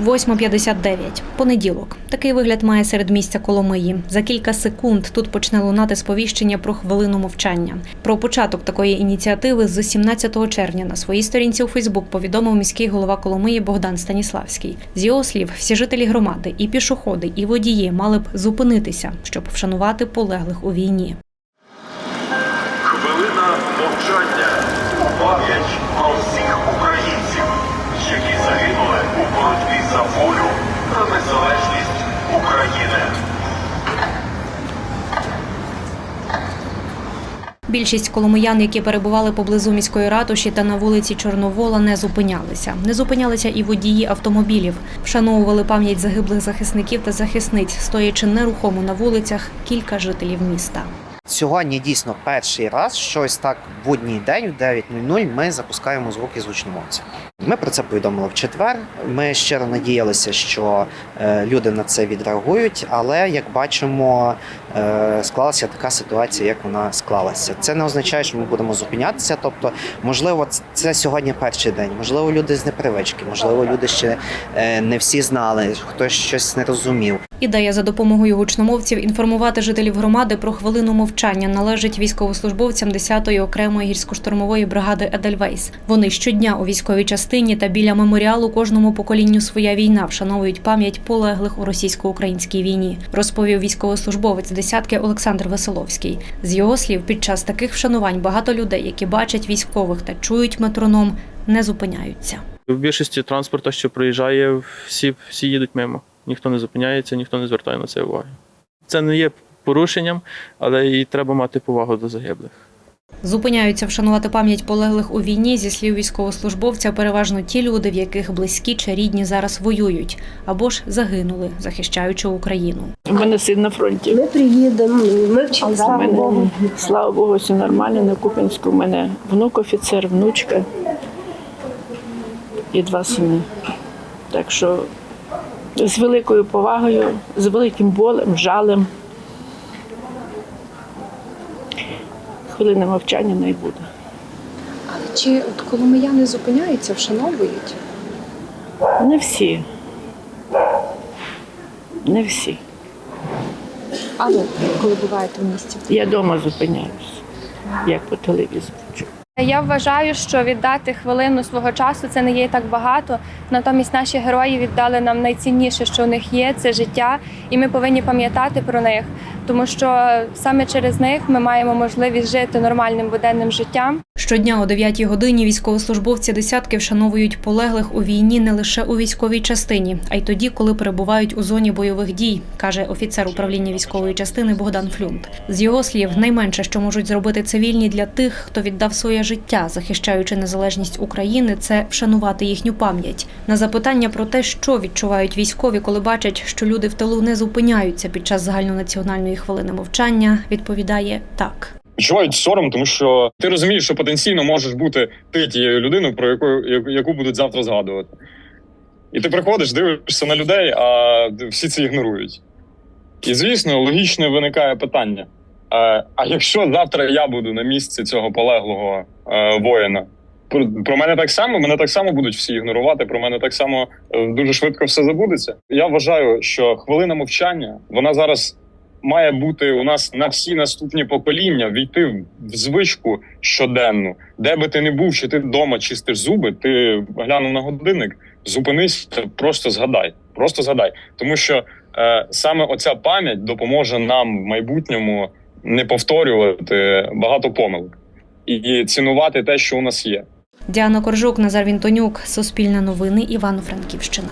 8.59. Понеділок. Такий вигляд має середмістя Коломиї. За кілька секунд тут почне лунати сповіщення про хвилину мовчання. Про початок такої ініціативи з 17 червня на своїй сторінці у Фейсбук повідомив міський голова Коломиї Богдан Станіславський. З його слів, всі жителі громади, і пішоходи, і водії мали б зупинитися, щоб вшанувати полеглих у війні. Хвилина мовчання пам'ять про всіх українців, які загинули за волю та незалежність України. Більшість коломиян, які перебували поблизу міської ратуші та на вулиці Чорновола, не зупинялися. Не зупинялися і водії автомобілів. Вшановували пам'ять загиблих захисників та захисниць, стоячи нерухомо на вулицях кілька жителів міста. Сьогодні дійсно перший раз, що ось так в будній день, в 9.00, ми запускаємо звуки з гучномовця. Ми про це повідомили в четвер. Ми щиро надіялися, що е, люди на це відреагують, але як бачимо, е, склалася така ситуація, як вона склалася. Це не означає, що ми будемо зупинятися. Тобто, можливо, це сьогодні перший день. Можливо, люди з непривички, можливо, люди ще е, не всі знали, хтось щось не розумів. Ідея за допомогою гучномовців інформувати жителів громади про хвилину мовчання належить військовослужбовцям 10-ї окремої гірсько-штурмової бригади Едельвейс. Вони щодня у військовій частині та біля меморіалу кожному поколінню своя війна вшановують пам'ять полеглих у російсько-українській війні, розповів військовослужбовець десятки Олександр Веселовський. З його слів, під час таких вшанувань багато людей, які бачать військових та чують метроном, не зупиняються. В більшості транспорту, що проїжджає, всі, всі їдуть мимо. Ніхто не зупиняється, ніхто не звертає на це уваги. Це не є порушенням, але і треба мати повагу до загиблих. Зупиняються вшанувати пам'ять полеглих у війні зі слів військовослужбовця переважно ті люди, в яких близькі чи рідні зараз воюють або ж загинули, захищаючи Україну. У мене син на фронті. Ми приїдемо, ми мене, слава Богу, все нормально. На Куп'янську у мене внук офіцер, внучка і два сини. Так що з великою повагою, з великим болем, жалем. Хвилина мовчання не буде. Але чи от коломияни зупиняються, вшановують? Не всі. Не всі. А ви, коли буваєте в місті? Я вдома зупиняюся, як по телевізору. чую. Я вважаю, що віддати хвилину свого часу це не є так багато. Натомість наші герої віддали нам найцінніше, що у них є, це життя, і ми повинні пам'ятати про них, тому що саме через них ми маємо можливість жити нормальним буденним життям. Щодня о 9 годині військовослужбовці десятки вшановують полеглих у війні не лише у військовій частині, а й тоді, коли перебувають у зоні бойових дій, каже офіцер управління військової частини Богдан Флюнт. З його слів, найменше, що можуть зробити цивільні для тих, хто віддав своє життя, захищаючи незалежність України, це вшанувати їхню пам'ять. На запитання про те, що відчувають військові, коли бачать, що люди в тилу не зупиняються під час загальнонаціональної хвилини мовчання, відповідає так. відчувають сором, тому що ти розумієш, що потенційно можеш бути ти тією людиною, про яку, яку- будуть завтра згадувати. І ти приходиш, дивишся на людей, а всі це ігнорують. І звісно, логічно виникає питання: е, а якщо завтра я буду на місці цього полеглого е, воїна? Про, про мене так само, мене так само будуть всі ігнорувати. Про мене так само е, дуже швидко все забудеться. Я вважаю, що хвилина мовчання вона зараз має бути у нас на всі наступні покоління війти в звичку щоденну, де би ти не був, чи ти вдома чистиш зуби, ти глянув на годинник, зупинись, просто згадай. Просто згадай. Тому що е, саме оця пам'ять допоможе нам в майбутньому не повторювати багато помилок і цінувати те, що у нас є. Діана Коржук, Назар Вінтонюк, Суспільне новини, Івано-Франківщина.